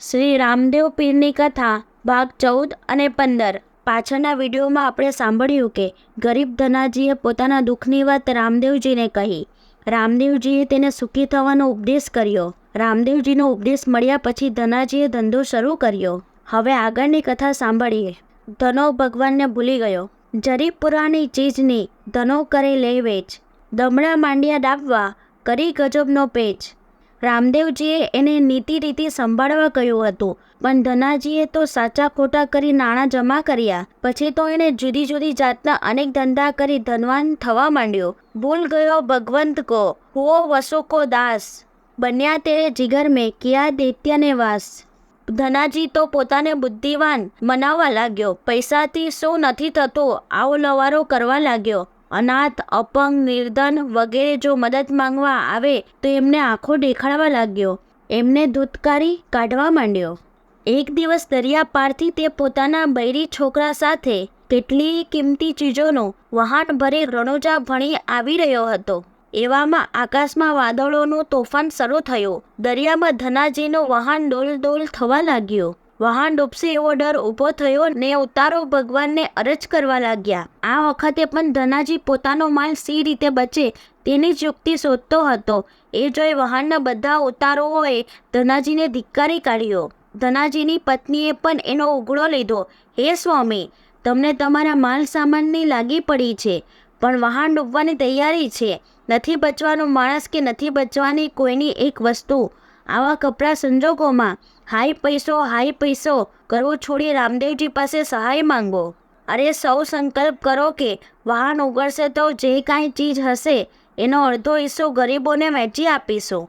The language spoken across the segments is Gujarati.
શ્રી રામદેવ પીરની કથા, ભાગ ચૌદ અને પંદર. પાછળના વિડીયોમાં આપણે સાંભળ્યું કે ગરીબ ધનાજીએ પોતાના દુઃખની વાત રામદેવજીને કહી. રામદેવજીએ તેને સુખી થવાનો ઉપદેશ કર્યો. રામદેવજીનો ઉપદેશ મળ્યા પછી ધનાજીએ ધંધો શરૂ કર્યો. હવે આગળની કથા સાંભળીએ. ધનો ભગવાનને ભૂલી ગયો. જરી પુરાણી ચીજની ધનો કરે લે વેચ. દમણા માંડ્યા ડાબવા, કરી ગજબનો પેચ. રામદેવજીએ એને નીતિ રીતિ સંભાળવા કહ્યું હતું. પણ ધનાજીએ તો સાચા ખોટા કરી નાણાં જમા કર્યા. પછી તો એણે જુદી જુદી જાતના અનેક ધંધા કરી ધનવાન થવા માંડ્યો. ભૂલ ગયો ભગવંત કો, હુઓ વસો કો દાસ. બન્યા તેરે જીગર મેં, કિયા દૈત્યને વાસ. ધનાજી તો પોતાને બુદ્ધિવાન મનાવવા લાગ્યો. પૈસાથી શું નથી થતું, આવો લવારો કરવા લાગ્યો. અનાથ, અપંગ, નિર્ધન વગેરે જો મદદ માંગવા આવે તો એમને આંખો દેખાડવા લાગ્યો. એમને ધૂતકારી કાઢવા માંડ્યો. એક દિવસ દરિયા પારથી તે પોતાના બૈરી છોકરા સાથે કેટલી કિંમતી ચીજોનો વહાણ ભરે રણોજા ભણી આવી રહ્યો હતો. એવામાં આકાશમાં વાદળોનું તોફાન શરૂ થયું. દરિયામાં ધનાજીનો વહાણ ડોલ ડોલ થવા લાગ્યું. વહાણ ડૂબશે એવો ડર ઊભો થયો ને ઉતારો ભગવાનને અરજ કરવા લાગ્યા. આ વખતે પણ ધનાજી પોતાનો માલ સી રીતે બચે તેની જ યુક્તિ શોધતો હતો. એ જોઈ વહાણના બધા ઉતારોએ ધનાજીને ધિક્કારી કાઢ્યો. ધનાજીની પત્નીએ પણ એનો ઉઘડો લીધો. હે સ્વામી, તમને તમારા માલ સામાનની લાગી પડી છે, પણ વહાણ ડૂબવાની તૈયારી છે. નથી બચવાનો માણસ કે નથી બચવાની કોઈની એક વસ્તુ. આવા કપરા સંજોગોમાં હાઈ પૈસો હાઈ પૈસો, કરવો છોડી રામદેવજી પાસે સહાય માંગો. અરે સૌ સંકલ્પ કરો કે વાહન ઉગડશે તો જે કાંઈ ચીજ હશે, એનો અડધો હિસ્સો ગરીબોને વહેંચી આપીશું.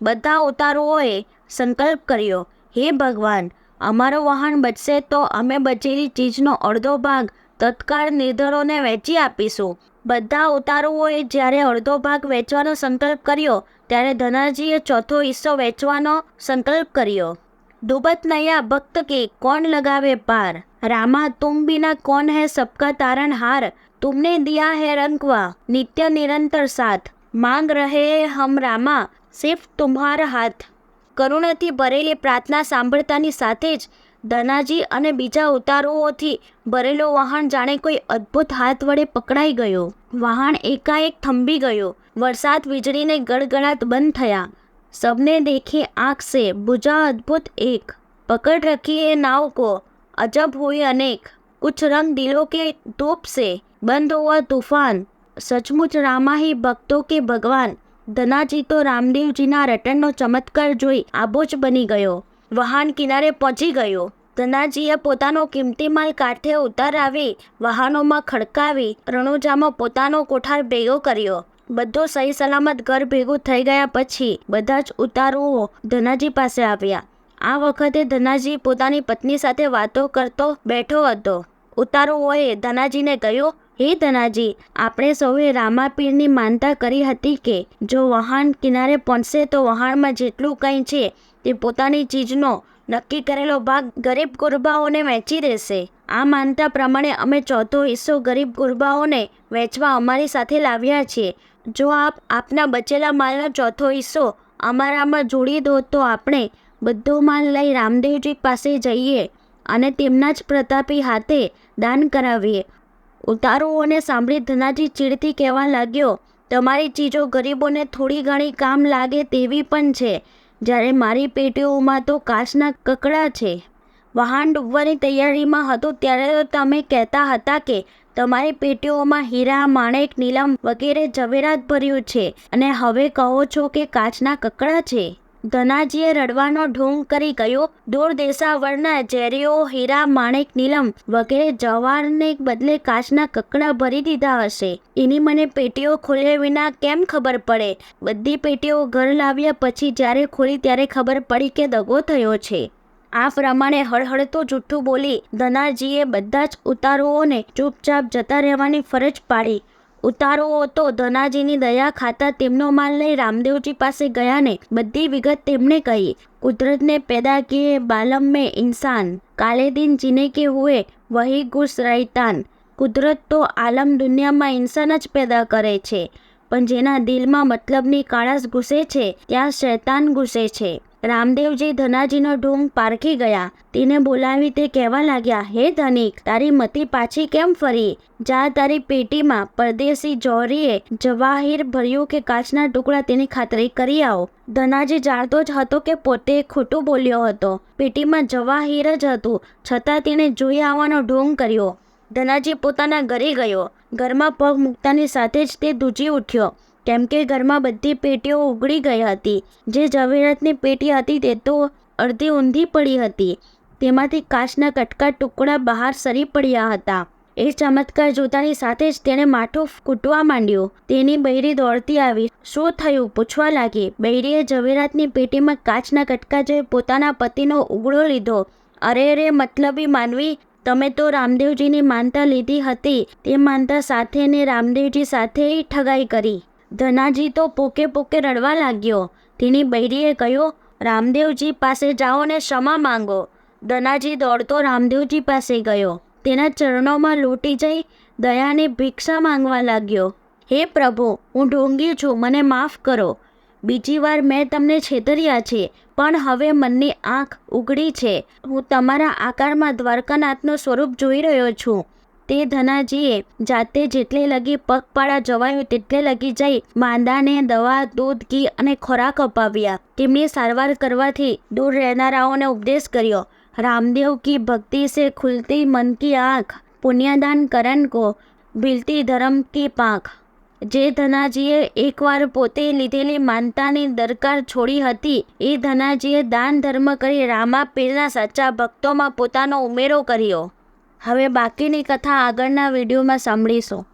બધા ઉતારુઓએ સંકલ્પ કર્યો, હે ભગવાન, અમારો વાહન બચશે તો અમે બચેલી ચીજનો અડધો ભાગ તત્કાળ નિર્ધરોને વહેંચી આપીશું. બધા ઉતારુઓએ જ્યારે અડધો ભાગ વેચવાનો સંકલ્પ કર્યો, ત્યારે ધનાજીએ ચોથો હિસ્સો વેચવાનો સંકલ્પ કર્યો. દુબત નયા ભક્ત કે કોણ લગાવે પાર? રામા તુમ બિના કોણ હે સબકા તારણ હાર? તુમને દિયા હે રંકવા નિત્ય નિરંતર સાથ. માંગ રહે હમ રામા, સિર્ફ તુમ્હાર હાથ. કરુણાથી ભરેલી પ્રાર્થના સાંભળતાની સાથે જ ધનાજી અને બીજા ઉતારુઓથી ભરેલો વાહન જાણે કોઈ અદ્ભુત હાથ વડે પકડાઈ ગયો. વાહન એકાએક થંભી ગયો. વરસાદ વીજળીને ગડગડાટ બંધ થયા. સબને દેખે આંખ સે બુજા અદ્ભુત એક. પકડ રખી એ નાવ કો. અજબ હોય અનેક. કુછ રંગ દિલો કે ધૂપ સે. બંધ હોવા તુફાન. સચમુચ રામાહી ભક્તો કે ભગવાન. ધનાજી તો રામદેવજીના રટણનો ચમત્કાર જોઈ આબોચ બની ગયો. વહાણ કિનારે પહોંચી ગયો. ધનાજીએ પોતાનો કિંમતી માલ કાંઠે ઉતારાવી, વાહનોમાં ખડકાવી, રણુજામાં પોતાનો કોઠાર ભેગો કર્યો. બધો સહી સલામત ઘર ભેગું થઈ ગયા પછી બધા જ ઉતારુઓ ધનાજી પાસે આવ્યા. આ વખતે ધનાજી પોતાની પત્ની સાથે વાતો કરતો બેઠો હતો. ઉતારુઓએ ધનાજીને કહ્યું હે ધનાજી, આપણે સૌએ રામાપીરની માનતા કરી હતી કે જો વહાણ કિનારે પહોંચશે તો વહાણમાં જેટલું કંઈ છે તે પોતાની ચીજનો નક્કી કરેલો ભાગ ગરીબ ગુરબાઓને વહેંચી દેશે. આ માનતા પ્રમાણે અમે ચોથો હિસ્સો ગરીબ ગુરબાઓને વહેંચવા અમારી સાથે લાવ્યા છીએ જો આપ આપના બચેલા માલનો ચોથો હિસ્સો અમારામાં જોડી દો તો આપણે બધો માલ લઈ રામદેવજી પાસે જઈએ અને તેમના જ પ્રતાપી હાથે દાન કરાવીએ. ઉતારુઓને સાંભળી ધનાજી ચીડથી કહેવા લાગ્યો, તમારી ચીજો ગરીબોને થોડી ઘણી કામ લાગે તેવી પણ છે. જ્યારે મારી પેટીઓમાં તો કાચના કકડા છે. વહાણ ડૂબવાની તૈયારીમાં હતું ત્યારે તમે કહેતા હતા કે તમારી પેટીઓમાં હીરા, માણેક, નીલમ વગેરે ઝવેરાત ભર્યું છે. અને હવે કહો છો કે કાચના કકડા છે. ધનાજીએ રડવાનો ઢોંગ કરી ગયો દૂર દેશાવરના ઝેરીઓ, હીરા, માણેક, નીલમ વગેરે જવારને બદલે કાચના કકડા ભરી દીધા હશે. એની મને પેટીઓ ખોલ્યા વિના કેમ ખબર પડે? બધી પેટીઓ ઘર લાવ્યા પછી જ્યારે ખોલી ત્યારે ખબર પડી કે દગો થયો છે. આ પ્રમાણે હળહળતો જૂઠું બોલી ધનાજીએ બધા જ ઉતારુઓને ચૂપચાપ જતા રહેવાની ફરજ પાડી. ઉતારો હતો. ધનાજીની દયા ખાતા તેમનો માલ લઈ રામદેવજી પાસે ગયા ને બધી વિગત તેમણે કહી. કુદરતને પેદા કીએ બાલમ મેં ઇન્સાન. કાલે દિન જીને કે હુએ વહી ગુસ રૈતાન. કુદરત તો આલમ દુનિયામાં ઇન્સાન જ પેદા કરે છે. પણ જેના દિલમાં મતલબની કાળાશ ઘૂસે છે, ત્યાં શૈતાન ઘૂસે છે. રામદેવજી ધનાજીનો ઢોંગ પારખી ગયા. તેને બોલાવી તે કહેવા લાગ્યા, હે ધનિક, તારી મતી પાછી કેમ ફરી? જા તારી પેટીમાં, પરદેશી જોરીએ જવાહીર ભર્યું કે કાચના ટુકડા તેની ખાતરી કરી આવો. ધનાજી જાણતો જ હતો કે પોતે ખોટું બોલ્યો હતો. પેટીમાં જવાહીર જ હતું, છતાં તેણે જોઈ આવવાનો ઢોંગ કર્યો. ધનાજી પોતાના ઘરે ગયો. ઘરમાં પગ મૂકતાની સાથે જ તે દૂજી ઉઠ્યો. કેમ કે ઘરમાં બધી પેટીઓ ઉગડી ગઈ હતી. જે ઝવેરાતની પેટી હતી તે તો અડધી ઊંધી પડી હતી. તેમાંથી કાચના કટકા ટુકડા બહાર સરી પડ્યા હતા. એ ચમત્કાર જોતાની સાથે જ તેણે માથું કૂટવા માંડ્યું. તેની બૈરી દોડતી આવી. શું થયું? પૂછવા લાગી. બૈરીએ ઝવેરાતની પેટીમાં કાચના કટકા જોઈ પોતાના પતિનો ઉગડો લીધો. અરે રે, મતલબી માનવી, તમે તો રામદેવજીની માનતા લીધી હતી. તે માનતા સાથે ને રામદેવજી સાથે ઠગાઈ કરી. ધનાજી તો પોકે પોકે રડવા લાગ્યો. તેની બૈરીએ કહ્યું, રામદેવજી પાસે જાઓ ને ક્ષમા માંગો. ધનાજી દોડતો રામદેવજી પાસે ગયો. તેના ચરણોમાં લૂંટી જઈ દયાને ભિક્ષા માંગવા લાગ્યો. હે પ્રભુ, હું ઢોંગી છું, મને માફ કરો. બીજી વાર મેં તમને છેતર્યા છે, પણ હવે મનની આંખ ઉઘડી છે. હું તમારા આકારમાં દ્વારકાનાથનું સ્વરૂપ જોઈ રહ્યો છું. તે ધનાજીએ જાતે જેટલે લગી પગપાળા જવાયું તેટલે લગી જઈ માંદાને દવા, દૂધ, ઘી અને ખોરાક અપાવ્યા. તેમની સારવાર કરવાથી દૂર રહેનારાઓને ઉપદેશ કર્યો, રામદેવ કી ભક્તિ સે ખુલતી મન કી આંખ, પુણ્યદાન કરન કો બિલતી ધર્મ કી પાંખ. જે ધનાજીએ એકવાર પોતે લીધેલી માનતાની દરકાર છોડી હતી, એ ધનાજીએ દાન ધર્મ કરી રામા પીરના સાચા ભક્તોમાં પોતાનો ઉમેરો કર્યો. હવે બાકીની કથા આગળના વિડીયોમાં સાંભળીશું.